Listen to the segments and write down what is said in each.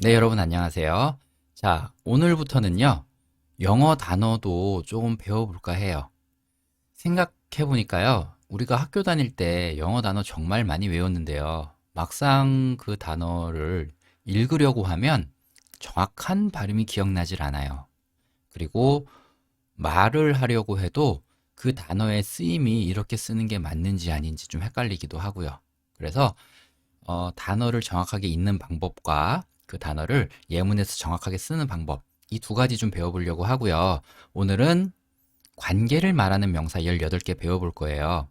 네, 여러분 안녕하세요. 자, 오늘부터는요, 영어 단어도 조금 배워볼까 해요. 생각해보니까요, 우리가 학교 다닐 때 영어 단어 정말 많이 외웠는데요. 막상 그 단어를 읽으려고 하면 정확한 발음이 기억나질 않아요. 그리고 말을 하려고 해도 그 단어의 쓰임이 이렇게 쓰는 게 맞는지 아닌지 좀 헷갈리기도 하고요. 그래서 어, 단어를 정확하게 읽는 방법과 그 단어를 예문에서 정확하게 쓰는 방법, 이 두 가지 좀 배워보려고 하고요. 오늘은 관계를 말하는 명사 18개 배워볼 거예요.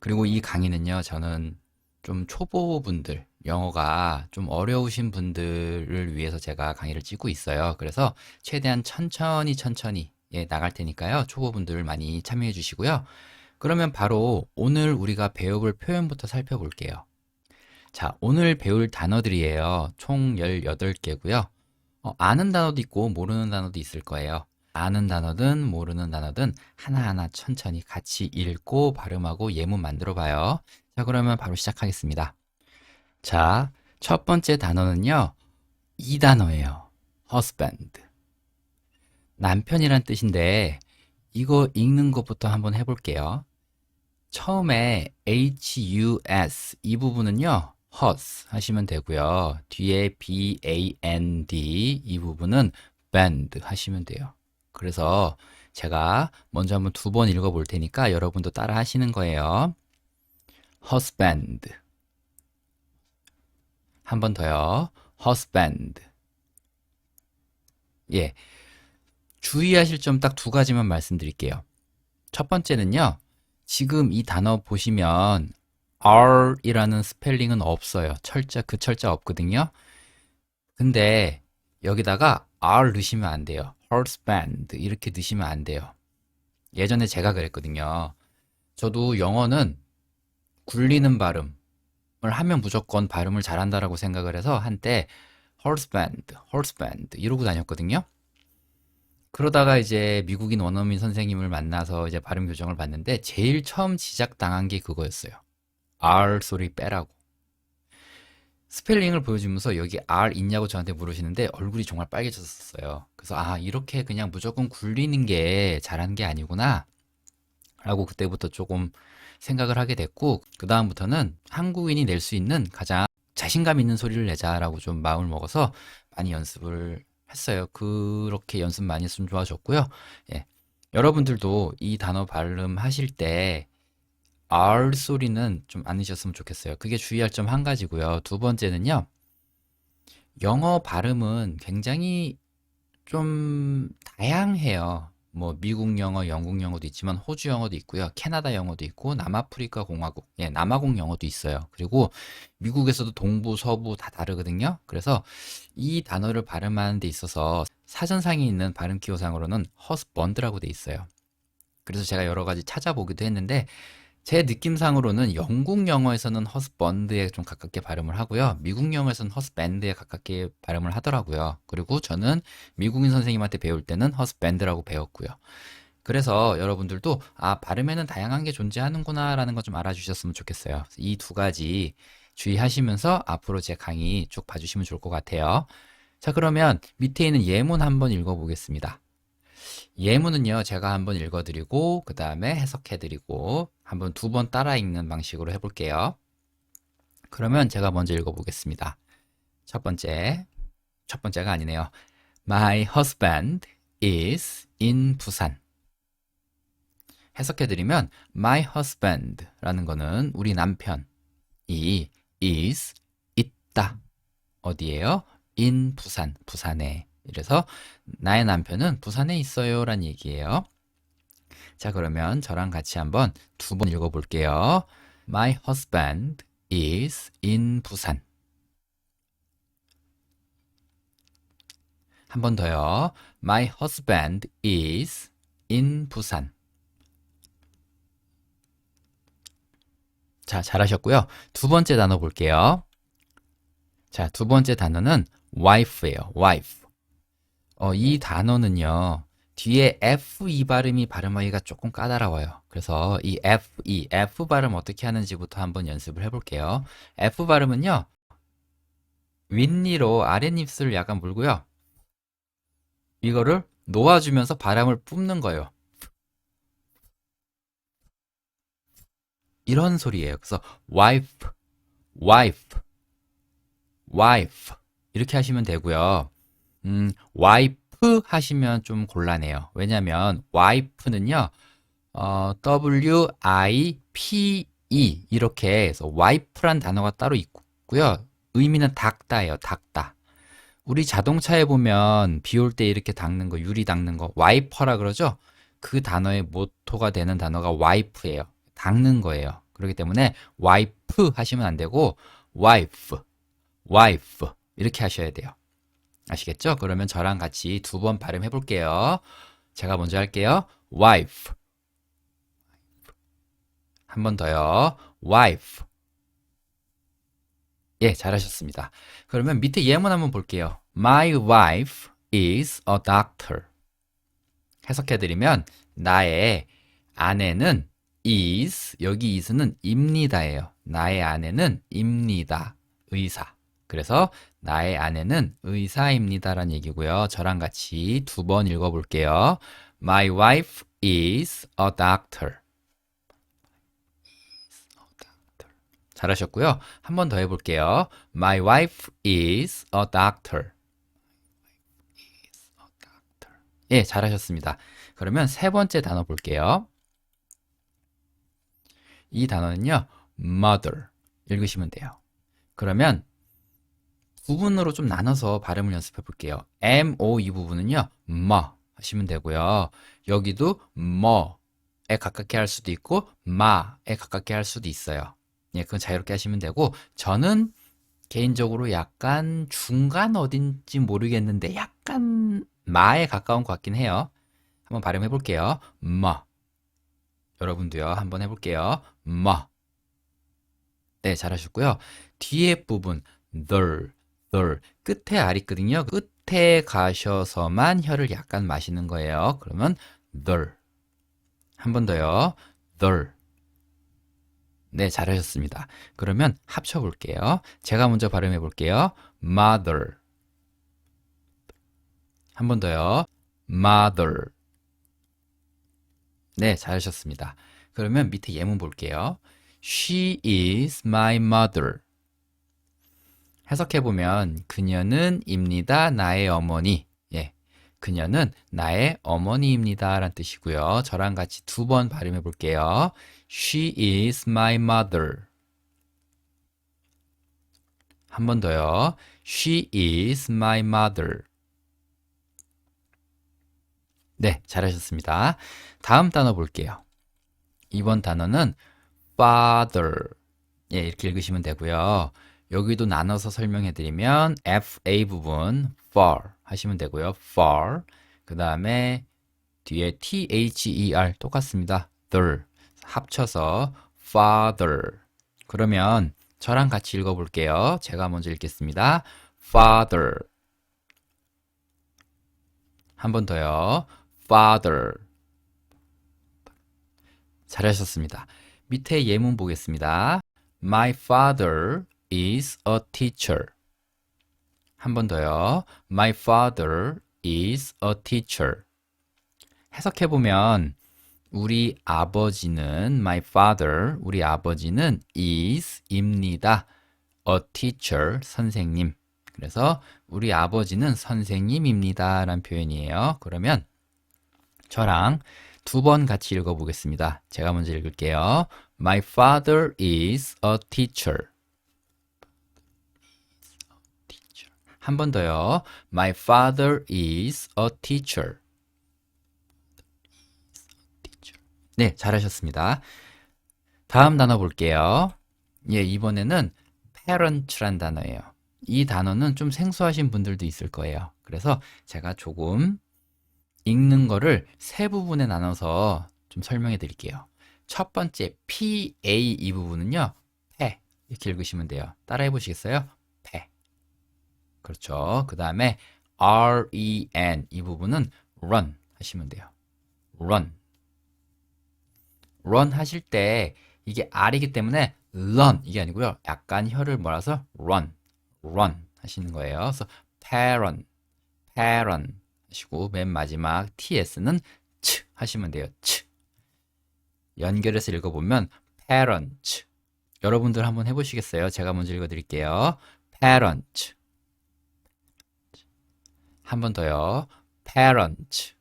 그리고 이 강의는요, 저는 좀 초보분들, 영어가 좀 어려우신 분들을 위해서 제가 강의를 찍고 있어요. 그래서 최대한 천천히 천천히 예, 나갈 테니까요. 초보분들 많이 참여해 주시고요. 그러면 바로 오늘 우리가 배워볼 표현부터 살펴볼게요. 자, 오늘 배울 단어들이에요. 총 18개고요. 어, 아는 단어도 있고 모르는 단어도 있을 거예요. 아는 단어든 모르는 단어든 하나하나 천천히 같이 읽고 발음하고 예문 만들어 봐요. 자, 그러면 바로 시작하겠습니다. 자, 첫 번째 단어는요. 이 단어예요. husband. 남편이란 뜻인데 이거 읽는 것부터 한번 해볼게요. 처음에 hus 이 부분은요. Hus 하시면 되고요. 뒤에 band 이 부분은 band 하시면 돼요. 그래서 제가 먼저 한번 두 번 읽어 볼 테니까 여러분도 따라 하시는 거예요. husband 한 번 더요. husband 예. 주의하실 점 딱 두 가지만 말씀드릴게요. 첫 번째는요. 지금 이 단어 보시면 R이라는 스펠링은 없어요. 철자, 그 철자 없거든요. 근데 여기다가 R 넣으시면 안 돼요. husband 이렇게 넣으시면 안 돼요. 예전에 제가 그랬거든요. 저도 영어는 굴리는 발음을 하면 무조건 발음을 잘한다라고 생각을 해서 한때 husband, husband 이러고 다녔거든요. 그러다가 이제 미국인 원어민 선생님을 만나서 이제 발음 교정을 받는데 제일 처음 지적당한 게 그거였어요. R 소리 빼라고. 스펠링을 보여주면서 여기 R 있냐고 저한테 물으시는데 얼굴이 정말 빨개졌었어요. 그래서 아, 이렇게 그냥 무조건 굴리는 게 잘하는 게 아니구나. 라고 그때부터 조금 생각을 하게 됐고, 그 다음부터는 한국인이 낼 수 있는 가장 자신감 있는 소리를 내자라고 좀 마음을 먹어서 많이 연습을 했어요. 그렇게 연습 많이 했으면 좋아졌고요. 예. 여러분들도 이 단어 발음하실 때 R 소리는 좀안 넣으셨으면 좋겠어요. 그게 주의할 점 한 가지고요. 두 번째는요. 영어 발음은 굉장히 좀 다양해요. 뭐 미국 영어, 영국 영어도 있지만 호주 영어도 있고요. 캐나다 영어도 있고 남아프리카 공화국, 예, 남아공 영어도 있어요. 그리고 미국에서도 동부, 서부 다 다르거든요. 그래서 이 단어를 발음하는 데 있어서 사전상에 있는 발음 기호상으로는 husband라고 돼 있어요. 그래서 제가 여러 가지 찾아보기도 했는데 제 느낌상으로는 영국 영어에서는 husband에 좀 가깝게 발음을 하고요. 미국 영어에서는 husband에 가깝게 발음을 하더라고요. 그리고 저는 미국인 선생님한테 배울 때는 husband라고 배웠고요. 그래서 여러분들도 아, 발음에는 다양한 게 존재하는구나라는 거 좀 알아주셨으면 좋겠어요. 이 두 가지 주의하시면서 앞으로 제 강의 쭉 봐주시면 좋을 것 같아요. 자, 그러면 밑에 있는 예문 한번 읽어보겠습니다. 예문은요, 제가 한번 읽어드리고, 그 다음에 해석해드리고, 한번 두 번 따라 읽는 방식으로 해볼게요. 그러면 제가 먼저 읽어보겠습니다. 첫 번째, 첫 번째가 아니네요. My husband is in 부산. 해석해드리면, my husband 라는 거는 우리 남편이 is 있다. 어디에요? in 부산, 부산에. 이래서 나의 남편은 부산에 있어요 란 얘기예요. 자, 그러면 저랑 같이 한번 두 번 읽어볼게요. My husband is in 부산. 한 번 더요. My husband is in 부산. 자, 잘하셨고요. 두 번째 단어 볼게요. 자, 두 번째 단어는 wife예요. wife. 어, 이 단어는요. 뒤에 FE 발음이 발음하기가 조금 까다로워요. 그래서 이 FE, F 발음 어떻게 하는지부터 한번 연습을 해볼게요. F 발음은요. 윗니로 아랫입술을 약간 물고요. 이거를 놓아주면서 바람을 뿜는 거예요. 이런 소리예요. 그래서 wife, wife, wife 이렇게 하시면 되고요. 음, wife 하시면 좀 곤란해요. 왜냐면 wife는요. 어, W I P E 이렇게 해서 wife란 단어가 따로 있고요. 의미는 닦다예요. 닦다. 우리 자동차에 보면 비 올 때 이렇게 닦는 거, 유리 닦는 거, 와이퍼라 그러죠? 그 단어의 모토가 되는 단어가 와이프예요. 닦는 거예요. 그렇기 때문에 와이프 하시면 안 되고 와이프, 와이프 이렇게 하셔야 돼요. 아시겠죠? 그러면 저랑 같이 두 번 발음해 볼게요. 제가 먼저 할게요. wife. 한 번 더요. wife. 예, 잘하셨습니다. 그러면 밑에 예문 한번 볼게요. My wife is a doctor. 해석해드리면 나의 아내는 is 여기 is는 입니다예요. 나의 아내는 입니다. 의사. 그래서 나의 아내는 의사입니다라는 얘기고요. 저랑 같이 두 번 읽어볼게요. My wife is a doctor. 잘하셨고요. 한 번 더 해볼게요. My wife is a doctor. 예, 잘하셨습니다. 그러면 세 번째 단어 볼게요. 이 단어는요, mother. 읽으시면 돼요. 그러면 부분으로 좀 나눠서 발음을 연습해 볼게요. M, O 이 부분은요, 뭐 하시면 되고요. 여기도 뭐에 가깝게 할 수도 있고, 마에 가깝게 할 수도 있어요. 예, 그건 자유롭게 하시면 되고, 저는 개인적으로 약간 중간 어딘지 모르겠는데, 약간 마에 가까운 것 같긴 해요. 한번 발음해 볼게요. 뭐. 여러분도요, 한번 해볼게요. 뭐. 네, 잘하셨고요. 뒤에 부분, 널, 널. 끝에 알이 있거든요. 끝에 가셔서만 혀를 약간 마시는 거예요. 그러면 널. 한 번 더요. 널. 네, 잘하셨습니다. 그러면 합쳐 볼게요. 제가 먼저 발음해 볼게요. mother. 한 번 더요. mother. 네, 잘하셨습니다. 그러면 밑에 예문 볼게요. She is my mother. 해석해 보면 그녀는 입니다. 나의 어머니. 예. 그녀는 나의 어머니입니다라는 뜻이고요. 저랑 같이 두 번 발음해 볼게요. She is my mother. 한 번 더요. She is my mother. 네, 잘하셨습니다. 다음 단어 볼게요. 이번 단어는 father. 예, 이렇게 읽으시면 되고요. 여기도 나눠서 설명해 드리면 FA 부분 for 하시면 되고요. for. 그 다음에 뒤에 THER 똑같습니다. 들 합쳐서 father. 그러면 저랑 같이 읽어 볼게요. 제가 먼저 읽겠습니다. father. 한 번 더요. father. 잘하셨습니다. 밑에 예문 보겠습니다. My father is a teacher. 한 번 더요. My father is a teacher. 해석해 보면 우리 아버지는 my father, 우리 아버지는 is입니다. a teacher, 선생님. 그래서 우리 아버지는 선생님입니다. 라는 표현이에요. 그러면 저랑 두 번 같이 읽어보겠습니다. 제가 먼저 읽을게요. My father is a teacher. 한 번 더요. My father is a teacher. 네, 잘하셨습니다. 다음 단어 볼게요. 예, 이번에는 parent란 단어예요. 이 단어는 좀 생소하신 분들도 있을 거예요. 그래서 제가 조금 읽는 거를 세 부분에 나눠서 좀 설명해 드릴게요. 첫 번째 PA 이 부분은요. 패 이렇게 읽으시면 돼요. 따라해 보시겠어요? 패. 그렇죠. 그 다음에 REN 이 부분은 run 하시면 돼요. run. run 하실 때 이게 R이기 때문에 run 이게 아니고요. 약간 혀를 몰아서 run, run 하시는 거예요. 그래서 parent, parent 하시고 맨 마지막 ts는 치 하시면 돼요. 치. 연결해서 읽어보면 parent. 여러분들 한번 해보시겠어요? 제가 먼저 읽어드릴게요. parent. 한 번 더요. parent.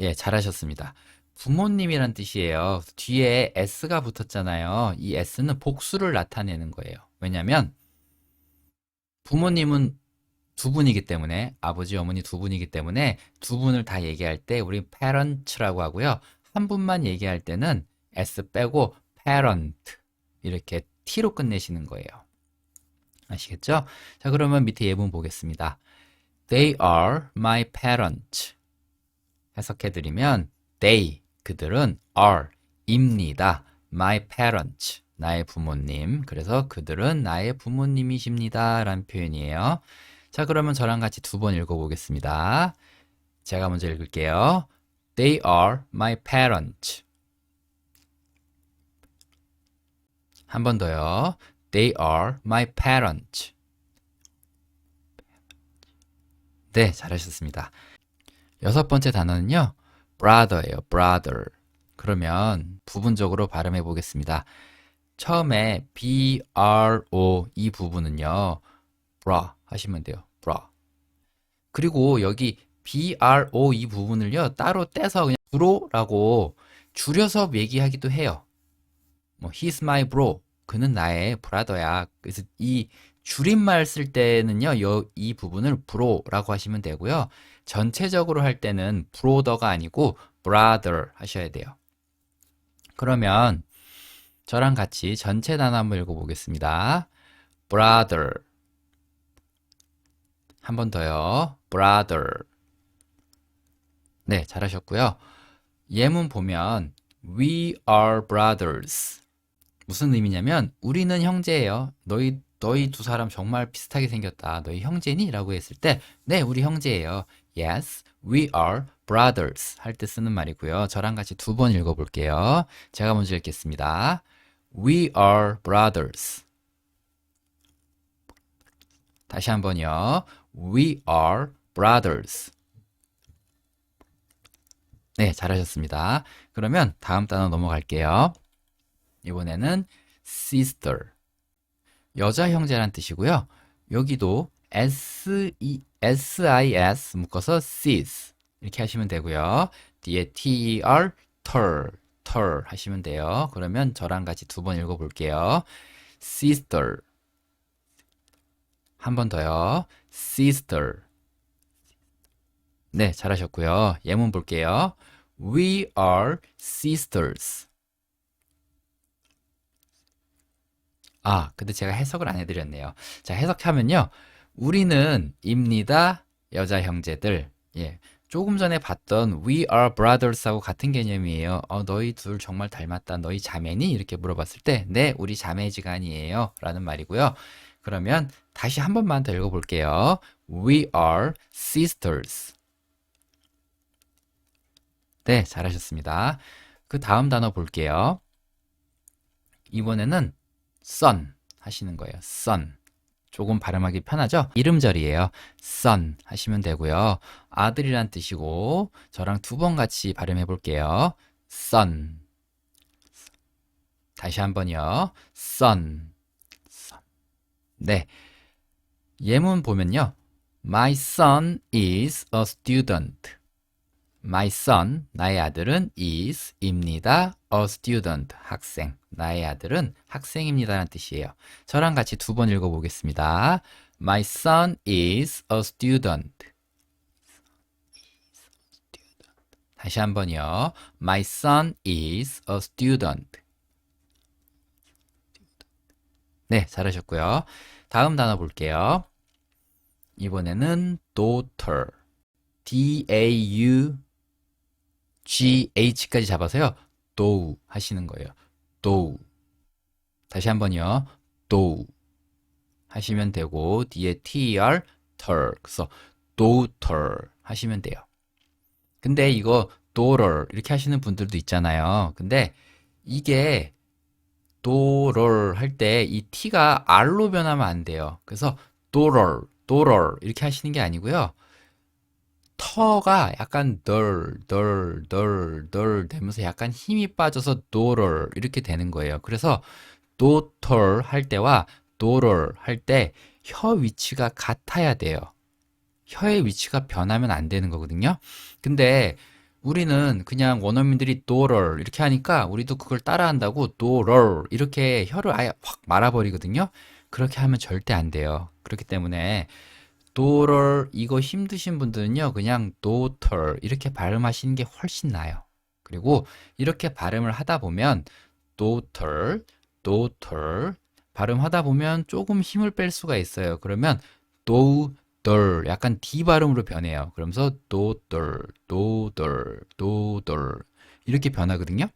예, 잘하셨습니다. 부모님이란 뜻이에요. 뒤에 s가 붙었잖아요. 이 s는 복수를 나타내는 거예요. 왜냐면 부모님은 두 분이기 때문에 아버지 어머니 두 분이기 때문에 두 분을 다 얘기할 때 우리 parent라고 하고요. 한 분만 얘기할 때는 s 빼고 parent 이렇게 t로 끝내시는 거예요. 아시겠죠? 자, 그러면 밑에 예문 보겠습니다. They are my parents. 해석해 드리면 they 그들은 are 입니다. my parents. 나의 부모님. 그래서 그들은 나의 부모님이십니다. 라는 표현이에요. 자, 그러면 저랑 같이 두 번 읽어 보겠습니다. 제가 먼저 읽을게요. They are my parents. 한 번 더요. They are my parents. 네, 잘하셨습니다. 여섯 번째 단어는요. brother예요. brother. 그러면 부분적으로 발음해 보겠습니다. 처음에 bro 이 부분은요. bra 하시면 돼요. bra. 그리고 여기 bro 이 부분을요. 따로 떼서 그냥 bro라고 줄여서 얘기하기도 해요. 뭐 he's my bro. 그는 나의 브라더야. 그래서 이 줄임말 쓸 때는요, 여, 이 부분을 브로라고 하시면 되고요. 전체적으로 할 때는 브로더가 아니고 brother 하셔야 돼요. 그러면 저랑 같이 전체 단어 한번 읽어보겠습니다. brother. 한 번 더요. brother. 네, 잘하셨고요. 예문 보면 we are brothers. 무슨 의미냐면 우리는 형제예요. 너희 너희 두 사람 정말 비슷하게 생겼다. 너희 형제니? 라고 했을 때 네, 우리 형제예요. Yes, we are brothers 할 때 쓰는 말이고요. 저랑 같이 두 번 읽어 볼게요. 제가 먼저 읽겠습니다. We are brothers. 다시 한 번요. We are brothers. 네, 잘하셨습니다. 그러면 다음 단어 넘어갈게요. 이번에는 sister. 여자 형제란 뜻이고요. 여기도 S, E, S-I-S 묶어서 sis 이렇게 하시면 되고요. 뒤에 T-E-R, ter, ter 하시면 돼요. 그러면 저랑 같이 두 번 읽어 볼게요. sister 한 번 더요. sister 네, 잘하셨고요. 예문 볼게요. We are sisters. 아, 근데 제가 해석을 안 해드렸네요. 자, 해석하면요. 우리는 입니다. 여자 형제들. 예. 조금 전에 봤던 We are brothers하고 같은 개념이에요. 어, 너희 둘 정말 닮았다. 너희 자매니? 이렇게 물어봤을 때, 네, 우리 자매지간이에요. 라는 말이고요. 그러면 다시 한 번만 더 읽어볼게요. We are sisters. 네, 잘하셨습니다. 그 다음 단어 볼게요. 이번에는 son 하시는 거예요. son. 조금 발음하기 편하죠? 이름절이에요. son 하시면 되고요. 아들이란 뜻이고 저랑 두 번 같이 발음해 볼게요. son. 다시 한 번요. son. son. 네. 예문 보면요. My son is a student. My son, 나의 아들은 is, 입니다. A student, 학생. 나의 아들은 학생입니다라는 뜻이에요. 저랑 같이 두 번 읽어보겠습니다. My son is a student. 다시 한 번요. My son is a student. 네, 잘하셨고요. 다음 단어 볼게요. 이번에는 daughter. D-A-U GH까지 잡아서요. do 하시는 거예요. do. 다시 한번요. do 하시면 되고 뒤에 ter, ter. 그래서 daughter 하시면 돼요. 근데 이거 daughter 이렇게 하시는 분들도 있잖아요. 근데 이게 도럴 할 때 이 t가 r로 변하면 안 돼요. 그래서 도럴, 도럴 이렇게 하시는 게 아니고요. 터가 약간 덜, 덜, 덜, 덜 되면서 약간 힘이 빠져서 도럴 이렇게 되는 거예요. 그래서 도털 할 때와 도럴 할 때 혀 위치가 같아야 돼요. 혀의 위치가 변하면 안 되는 거거든요. 근데 우리는 그냥 원어민들이 도럴 이렇게 하니까 우리도 그걸 따라한다고 도럴 이렇게 혀를 아예 확 말아버리거든요. 그렇게 하면 절대 안 돼요. 그렇기 때문에 도럴 이거 힘드신 분들은요 그냥 도털 이렇게 발음하시는 게 훨씬 나아요. 그리고 이렇게 발음을 하다 보면 도털, 도털 발음하다 보면 조금 힘을 뺄 수가 있어요. 그러면 도, 덜 약간 D 발음으로 변해요. 그러면서 도덜, 도덜, 도덜 이렇게 변하거든요.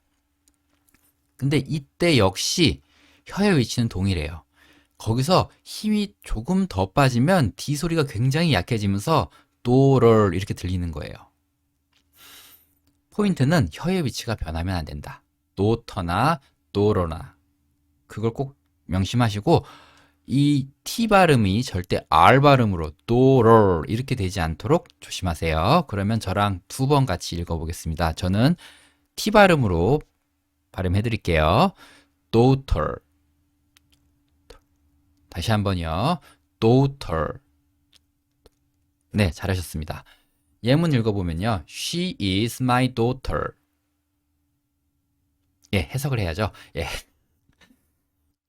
근데 이때 역시 혀의 위치는 동일해요. 거기서 힘이 조금 더 빠지면 D 소리가 굉장히 약해지면서 도럴 이렇게 들리는 거예요. 포인트는 혀의 위치가 변하면 안 된다. 도터나 도러나 그걸 꼭 명심하시고 이 T 발음이 절대 R 발음으로 도럴 이렇게 되지 않도록 조심하세요. 그러면 저랑 두 번 같이 읽어보겠습니다. 저는 T 발음으로 발음해 드릴게요. daughter 다시 한번요. daughter 네, 잘하셨습니다. 예문 읽어보면요. She is my daughter. 예, 해석을 해야죠. 예.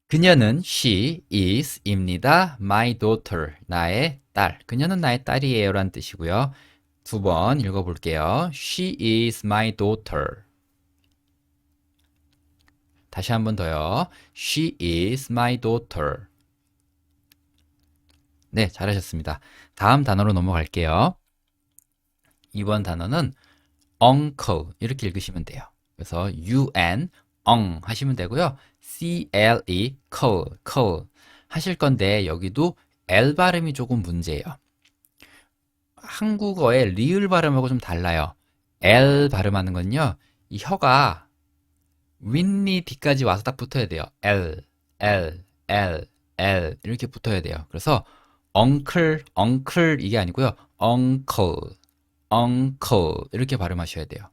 그녀는 she is 입니다. my daughter. 나의 딸. 그녀는 나의 딸이에요. 라는 뜻이고요. 두 번 읽어볼게요. she is my daughter. 다시 한 번 더요. she is my daughter. 네, 잘하셨습니다. 다음 단어로 넘어갈게요. 이번 단어는 uncle 이렇게 읽으시면 돼요. 그래서 un 엉 하시면 되고요. c l e call call 하실 건데 여기도 l 발음이 조금 문제예요. 한국어의 리을 발음하고 좀 달라요. l 발음하는 건요. 이 혀가 윗니 뒤까지 와서 딱 붙어야 돼요. l l l l 이렇게 붙어야 돼요. 그래서 엉클 엉클 이게 아니고요. uncle uncle 이렇게 발음하셔야 돼요.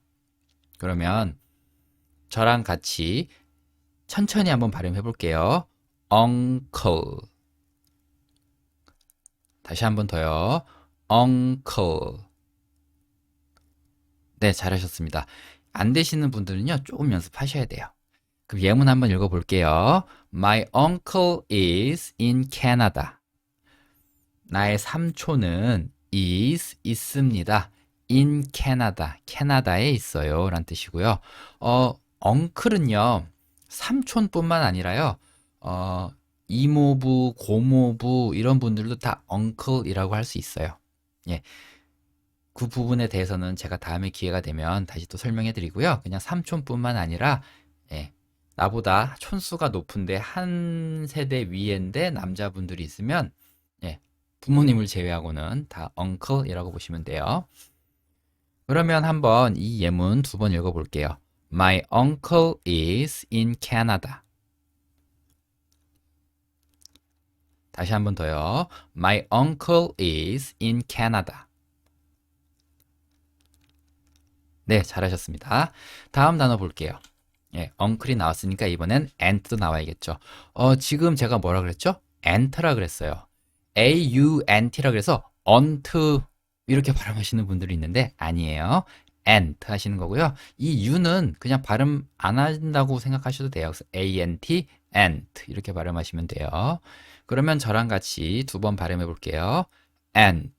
그러면 저랑 같이 천천히 한번 발음해 볼게요. uncle. 다시 한번 더요. uncle. 네, 잘하셨습니다. 안 되시는 분들은요, 조금 연습하셔야 돼요. 그럼 예문 한번 읽어 볼게요. My uncle is in Canada. 나의 삼촌은 is 있습니다. in Canada. 캐나다에 있어요. 라는 뜻이고요. 어, 엉클은요, 삼촌뿐만 아니라요, 어, 이모부, 고모부, 이런 분들도 다 엉클이라고 할 수 있어요. 예. 그 부분에 대해서는 제가 다음에 기회가 되면 다시 또 설명해 드리고요. 그냥 삼촌뿐만 아니라, 예, 나보다 촌수가 높은데 한 세대 위인데 남자분들이 있으면, 예, 부모님을 제외하고는 다 엉클이라고 보시면 돼요. 그러면 한번 이 예문 두 번 읽어볼게요. My uncle is in Canada. 다시 한번 더요. My uncle is in Canada. 네, 잘하셨습니다. 다음 단어 볼게요. 예, uncle이 나왔으니까 이번엔 aunt도 나와야겠죠. 어, 지금 제가 뭐라 그랬죠? aunt라 그랬어요. A-U-N-T라 그래서 aunt 이렇게 발음하시는 분들이 있는데 아니에요. ant 하시는 거고요. 이 u는 그냥 발음 안 한다고 생각하셔도 돼요. 그래서 ant, ant 이렇게 발음하시면 돼요. 그러면 저랑 같이 두 번 발음해 볼게요. ant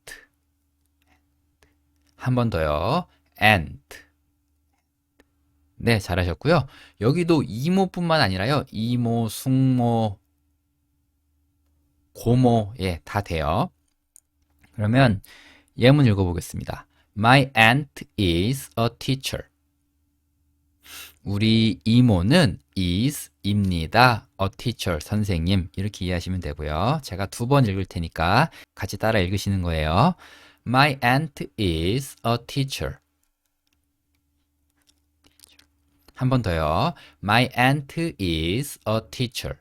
한 번 더요. ant 네, 잘하셨고요. 여기도 이모뿐만 아니라요. 이모, 숙모, 고모, 예, 다 돼요. 그러면 예문 읽어보겠습니다. My aunt is a teacher. 우리 이모는 is 입니다. a teacher, 선생님. 이렇게 이해하시면 되고요. 제가 두 번 읽을 테니까 같이 따라 읽으시는 거예요. My aunt is a teacher. 한 번 더요. My aunt is a teacher.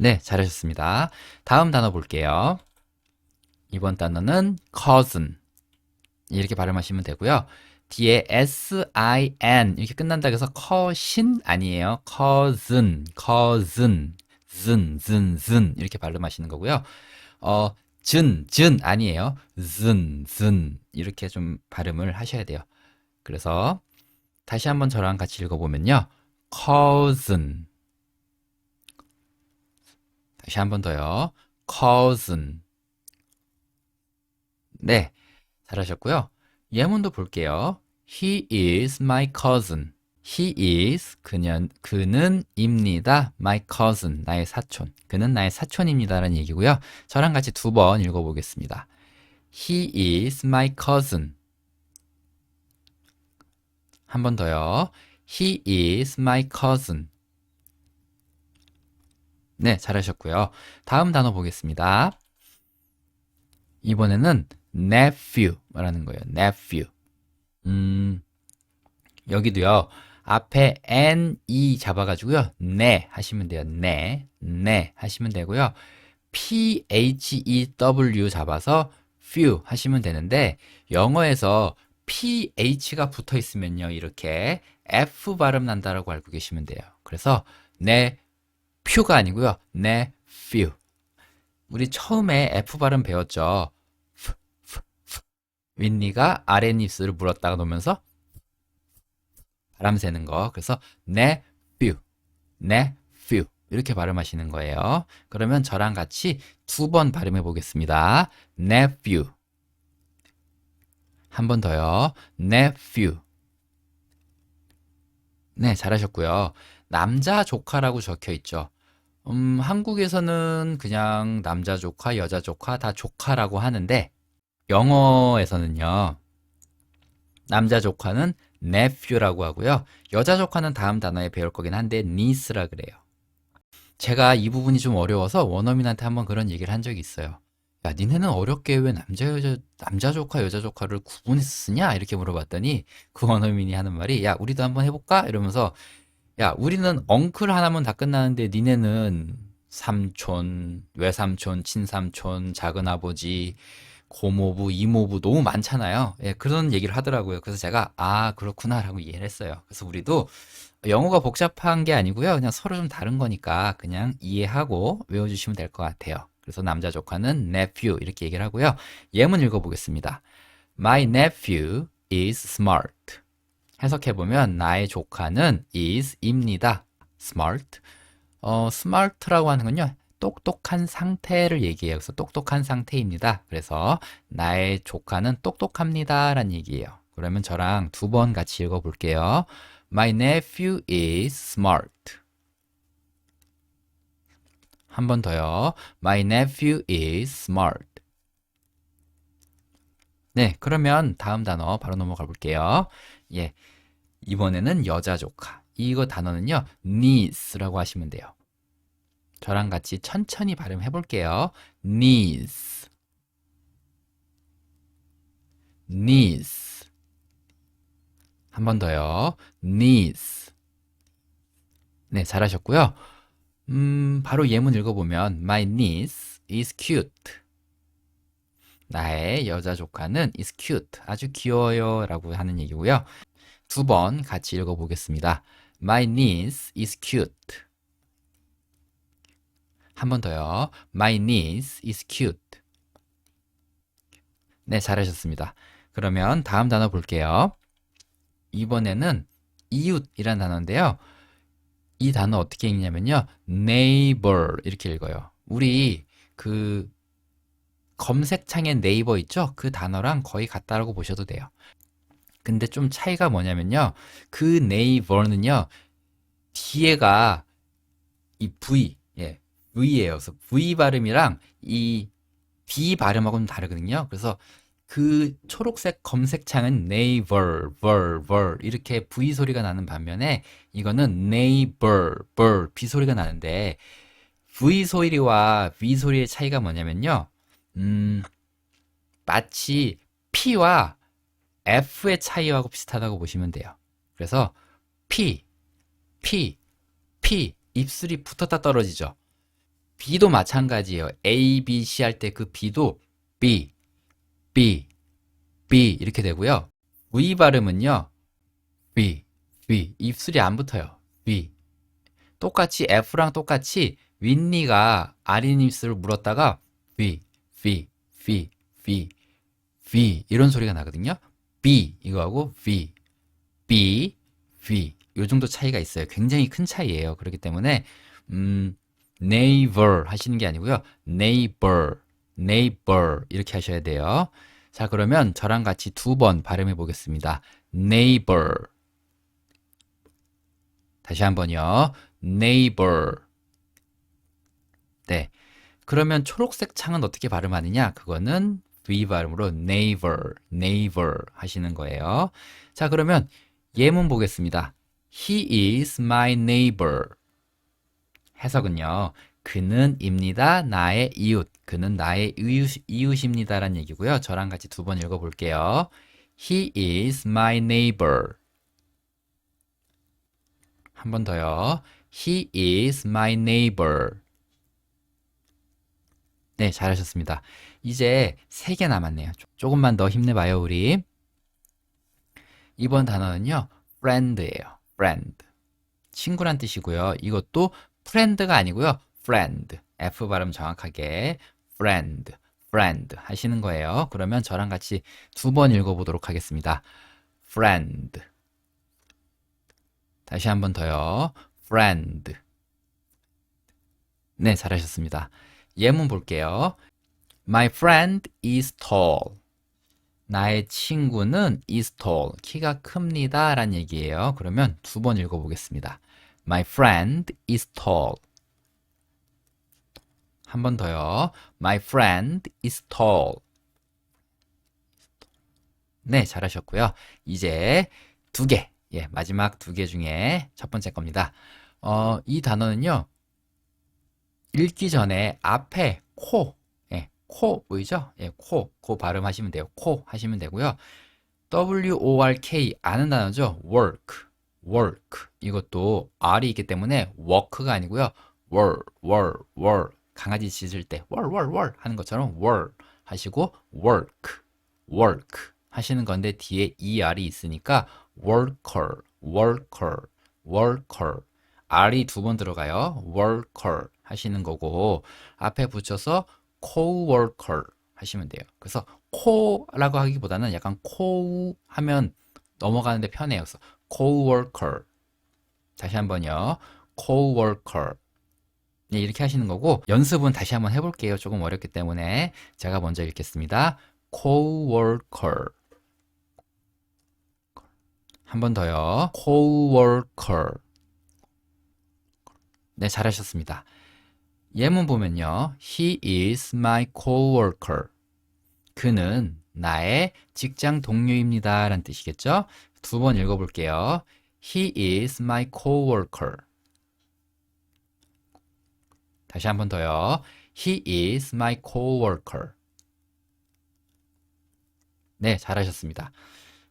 네, 잘하셨습니다. 다음 단어 볼게요. 이번 단어는 cousin. 이렇게 발음하시면 되고요. 뒤에 s-i-n 이렇게 끝난다 그래서 cousin 아니에요. cousin, cousin, 즌, 즌, 즌 이렇게 발음하시는 거고요. 어, 즌, 즌 아니에요. 즌, 즌 이렇게 좀 발음을 하셔야 돼요. 그래서 다시 한번 저랑 같이 읽어보면요. cousin 다시 한 번 더요. cousin 네, 잘하셨고요. 예문도 볼게요. He is my cousin. He is 그년 그는 입니다. My cousin 나의 사촌. 그는 나의 사촌입니다라는 얘기고요. 저랑 같이 두 번 읽어 보겠습니다. He is my cousin. 한 번 더요. He is my cousin. 네, 잘하셨고요. 다음 단어 보겠습니다. 이번에는 nephew라는 거예요. nephew. 음, 여기도요. 앞에 n, e 잡아가지고요. 네 하시면 돼요. 네, 네 하시면 되고요. p, h, e, w 잡아서 few 하시면 되는데 영어에서 p, h가 붙어 있으면요. 이렇게 f 발음 난다라고 알고 계시면 돼요. 그래서 네 퓨가 아니고요. 네 few. 우리 처음에 f 발음 배웠죠. 윈니가 아랫입술을 물었다가 놓으면서 바람 새는 거. 그래서 nephew, nephew 이렇게 발음하시는 거예요. 그러면 저랑 같이 두 번 발음해 보겠습니다. nephew 한 번 더요. nephew 네, 잘하셨고요. 남자 조카라고 적혀 있죠. 음, 한국에서는 그냥 남자 조카, 여자 조카 다 조카라고 하는데 영어에서는요. 남자 조카는 nephew라고 하고요. 여자 조카는 다음 단어에 배울 거긴 한데 niece라 그래요. 제가 이 부분이 좀 어려워서 원어민한테 한번 그런 얘기를 한 적이 있어요. 야, 니네는 어렵게 왜 남자 여자 남자 조카 여자 조카를 구분해서 쓰냐? 이렇게 물어봤더니 그 원어민이 하는 말이 야, 우리도 한번 해볼까? 이러면서 야, 우리는 엉클 하나면 다 끝나는데 니네는 삼촌, 외삼촌, 친삼촌, 작은아버지, 고모부, 이모부 너무 많잖아요. 예, 그런 얘기를 하더라고요. 그래서 제가 아, 그렇구나라고 이해를 했어요. 그래서 우리도 영어가 복잡한 게 아니고요. 그냥 서로 좀 다른 거니까 그냥 이해하고 외워주시면 될 것 같아요. 그래서 남자 조카는 nephew 이렇게 얘기를 하고요. 예문 읽어보겠습니다. My nephew is smart. 해석해보면 나의 조카는 is입니다. smart. 어, smart라고 하는 건요. 똑똑한 상태를 얘기해요. 그래서 똑똑한 상태입니다. 그래서 나의 조카는 똑똑합니다. 라는 얘기예요. 그러면 저랑 두 번 같이 읽어볼게요. My nephew is smart. 한 번 더요. My nephew is smart. 네, 그러면 다음 단어 바로 넘어가 볼게요. 예. 이번에는 여자 조카. 이거 단어는요, niece라고 하시면 돼요. 저랑 같이 천천히 발음해 볼게요. niece, niece. 한 번 더요. niece. 네, 잘하셨고요. 음, 바로 예문 읽어보면 My niece is cute. 나의 여자 조카는 is cute. 아주 귀여워요. 라고 하는 얘기고요. 두 번 같이 읽어보겠습니다. My niece is cute. 한 번 더요. My niece is cute. 네, 잘하셨습니다. 그러면 다음 단어 볼게요. 이번에는 이웃이라는 단어인데요. 이 단어 어떻게 읽냐면요. neighbor 이렇게 읽어요. 우리 그 검색창에 네이버 있죠? 그 단어랑 거의 같다라고 보셔도 돼요. 근데 좀 차이가 뭐냐면요. 그 neighbor는요. 뒤에가 이 V, 예, V예요. 그래서 V 발음이랑 이 B 발음하고는 다르거든요. 그래서 그 초록색 검색창은 neighbor, ver, ver 이렇게 V 소리가 나는 반면에 이거는 neighbor, ber, B 소리가 나는데 V 소리와 V 소리의 차이가 뭐냐면요. 음, 마치 P와 F의 차이하고 비슷하다고 보시면 돼요. 그래서 P, P, P 입술이 붙었다 떨어지죠. B도 마찬가지예요. A, B, C 할 때 그 B도 B, B, B 이렇게 되고요. V 발음은요. B, B 입술이 안 붙어요. B 똑같이 F랑 똑같이 윗니가 아린 입술을 물었다가 V, V, V, V, V 이런 소리가 나거든요. B 이거하고 V, B, V 요 정도 차이가 있어요. 굉장히 큰 차이예요. 그렇기 때문에 음, neighbor 하시는 게 아니고요. neighbor, neighbor 이렇게 하셔야 돼요. 자, 그러면 저랑 같이 두 번 발음해 보겠습니다. neighbor. 다시 한번요. neighbor. 네. 그러면 초록색 창은 어떻게 발음하느냐? 그거는 V 발음으로 neighbor, neighbor 하시는 거예요. 자, 그러면 예문 보겠습니다. He is my neighbor. 해석은요. 그는입니다. 나의 이웃. 그는 나의 이웃, 이웃입니다라는 얘기고요. 저랑 같이 두 번 읽어볼게요. He is my neighbor. 한 번 더요. He is my neighbor. 네, 잘하셨습니다. 이제 세 개 남았네요. 조- 조금만 더 힘내봐요, 우리. 이번 단어는요, friend예요. friend. 친구란 뜻이고요. 이것도 friend가 아니고요. friend. F 발음 정확하게 friend, friend 하시는 거예요. 그러면 저랑 같이 두 번 읽어보도록 하겠습니다. friend. 다시 한 번 더요. friend. 네, 잘하셨습니다. 예문 볼게요. My friend is tall. 나의 친구는 is tall. 키가 큽니다. 라는 얘기예요. 그러면 두 번 읽어보겠습니다. My friend is tall. 한 번 더요. My friend is tall. 네, 잘하셨고요. 이제 두 개. 예, 마지막 두 개 중에 첫 번째 겁니다. 어, 이 단어는요. 읽기 전에 앞에 코, 예, 코 보이죠? 예, 코, 코 발음하시면 돼요. 코 하시면 되고요. W-O-R-K 아는 단어죠. work, work. 이것도 R이 있기 때문에 work가 아니고요. wor, wor, wor. 강아지 짖을 때 wor, wor, wor 하는 것처럼 wor 하시고 work, work 하시는 건데 뒤에 ER이 있으니까 worker, worker, worker. R이 두 번 들어가요. worker 하시는 거고 앞에 붙여서 co-worker 하시면 돼요. 그래서 코라고 하기보다는 약간 코 하면 넘어가는데 편해요. 그래서 co-worker 다시 한번요. co-worker 네, 이렇게 하시는 거고 연습은 다시 한번 해볼게요. 조금 어렵기 때문에 제가 먼저 읽겠습니다. co-worker 한 번 더요. co-worker 네, 잘하셨습니다. 예문 보면요. He is my coworker. 그는 나의 직장 동료입니다. 라는 뜻이겠죠? 두 번 읽어볼게요. He is my coworker. 다시 한 번 더요. He is my coworker. 네, 잘하셨습니다.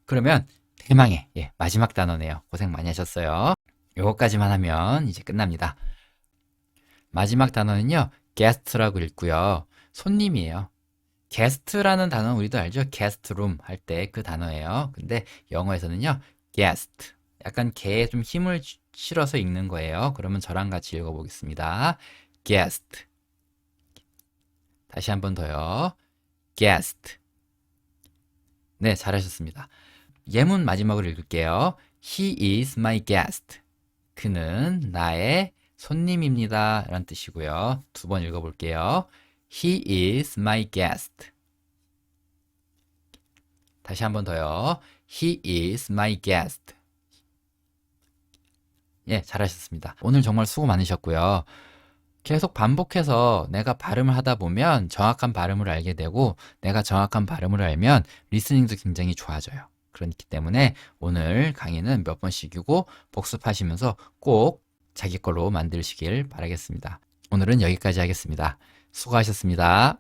그러면 대망의 예, 마지막 단어네요. 고생 많이 하셨어요. 요거까지만 하면 이제 끝납니다. 마지막 단어는요, guest라고 읽고요. 손님이에요. guest라는 단어는 우리도 알죠? room 할때 그 단어예요. 근데 영어에서는요, guest. 약간 개에 좀 힘을 시- 실어서 읽는 거예요. 그러면 저랑 같이 읽어보겠습니다. guest. 다시 한 번 더요. guest. 네, 잘하셨습니다. 예문 마지막으로 읽을게요. He is my guest. 그는 나의 손님입니다. 라는 뜻이고요. 두 번 읽어볼게요. He is my guest. 다시 한 번 더요. He is my guest. 예, 잘하셨습니다. 오늘 정말 수고 많으셨고요. 계속 반복해서 내가 발음을 하다 보면 정확한 발음을 알게 되고 내가 정확한 발음을 알면 리스닝도 굉장히 좋아져요. 그렇기 때문에 오늘 강의는 몇 번씩이고 복습하시면서 꼭 자기 걸로 만드시길 바라겠습니다. 오늘은 여기까지 하겠습니다. 수고하셨습니다.